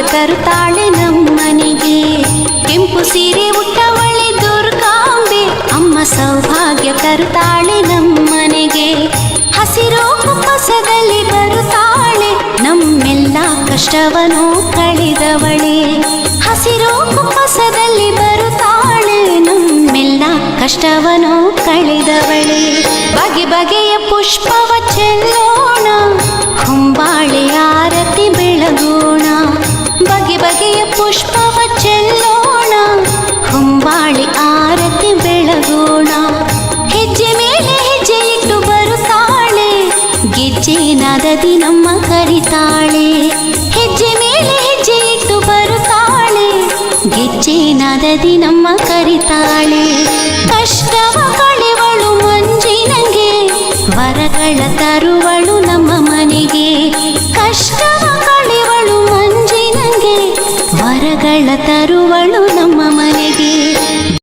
ತರುತ್ತಾಳೆ ನಮ್ಮನೆಗೆ. ಕೆಂಪು ಸೀರೆ ಉಟ್ಟವಳೆ ದುರ್ಗಾಂಬೆ ಅಮ್ಮ ಸೌಭಾಗ್ಯ ತರುತ್ತಾಳೆ ನಮ್ಮನೆಗೆ. ಹಸಿರು ಕಸದಲ್ಲಿ ಬರುತ್ತಾಳೆ, ನಮ್ಮೆಲ್ಲ ಕಷ್ಟವನ್ನು ಕಳೆದವಳೆ. ಹಸಿರು ಕಸದಲ್ಲಿ ಬರುತ್ತಾಳೆ, ನಮ್ಮೆಲ್ಲ ಕಷ್ಟವನ್ನು ಕಳೆದವಳೆ. ಬಗೆ ಬಗೆಯ ಪುಷ್ಪವ ಚೆಲ್ಲೋಣ ಪುಷ್ಪವ ಚೆಲ್ಲೋಣ ಹೊಂಬಾಳಿ ಆರತಿ ಬೆಳಗೋಣ. ಹೆಜ್ಜೆ ಮೇಲೆ ಹೆಜ್ಜೆ ಇಟ್ಟು ಬರುತ್ತಾಳೆ ಗೆಜ್ಜೆ ನಾದದಿ ನಮ್ಮ ಕರಿತಾಳೆ. ಹೆಜ್ಜೆ ಮೇಲೆ ಹೆಜ್ಜೆ ಇಟ್ಟು ಬರುತ್ತಾಳೆ ಗೆಜ್ಜೆ ನಾದದಿ ನಮ್ಮ ಕರಿತಾಳೆ. ಕಷ್ಟವ ಕಳೆವಳು ಮಂಜಿನಂಗೆ ವರಗಳ ತರುವಳು ನಮ್ಮ ಮನೆಗೆ. ಕಷ್ಟವ ವರಗಳ ತರುವಳು ನಮ್ಮ ಮನೆಗೆ.